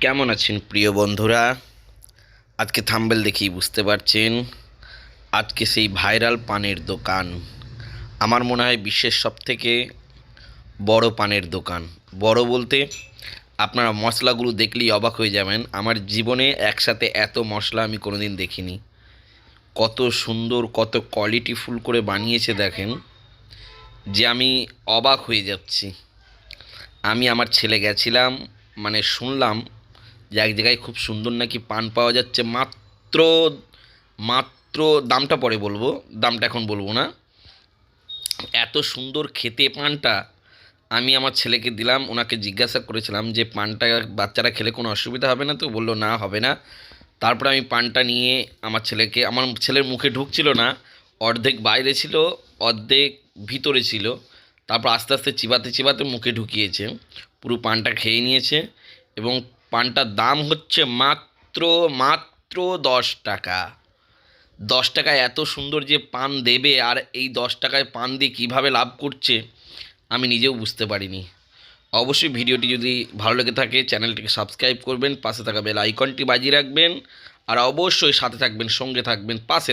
কেমন আছেন প্রিয় বন্ধুরা? আজকে থাম্বেল দেখেই বুঝতে পারছেন, আজকে সেই ভাইরাল পানের দোকান। আমার মনে হয় বিশ্বের সবথেকে বড় পানের দোকান। বড় বলতে আপনারা মশলাগুলো দেখলেই অবাক হয়ে যাবেন, আমার জীবনে একসাথে এত মশলা আমি কোনোদিন দেখিনি। কত সুন্দর, কত কোয়ালিটিফুল করে বানিয়েছে দেখেন, যে আমি অবাক হয়ে যাচ্ছি। আমি আমার ছেলে গেছিলাম মানে শুনলাম এক জায়গায় খুব সুন্দর নাকি পান পাওয়া যাচ্ছে, মাত্র মাত্র দামটা পরে বলব, দামটা এখন বলব না। এত সুন্দর খেতে পানটা আমি আমার ছেলেকে দিলাম, ওনাকে জিজ্ঞাসা করেছিলাম যে পানটা বাচ্চারা খেলে কোনো অসুবিধা হবে না তো? বলল, না, হবে না। তারপরে আমি পানটা নিয়ে আমার ছেলেকে, আমার ছেলের মুখে ঢুকছিল না, অর্ধেক বাইরে ছিল, অর্ধেক ভিতরে ছিল, তারপর আস্তে আস্তে চিবাতে চিবাতে মুখে ঢুকিয়েছে, পুরো পানটা খেয়ে নিয়েছে এবং পানটার দাম হচ্ছে মাত্র মাত্র দশ টাকা। দশ টাকায় এত সুন্দর যে পান দেবে আর এই দশ টাকায় পান দিয়ে কীভাবে লাভ করছে, আমি নিজেও বুঝতে পারিনি। অবশ্যই ভিডিওটি যদি ভালো লেগে থাকে, চ্যানেলটিকে সাবস্ক্রাইব করবেন, পাশে থাকা বেল আইকনটি বাজিয়ে রাখবেন, আর অবশ্যই সাথে থাকবেন, সঙ্গে থাকবেন, পাশে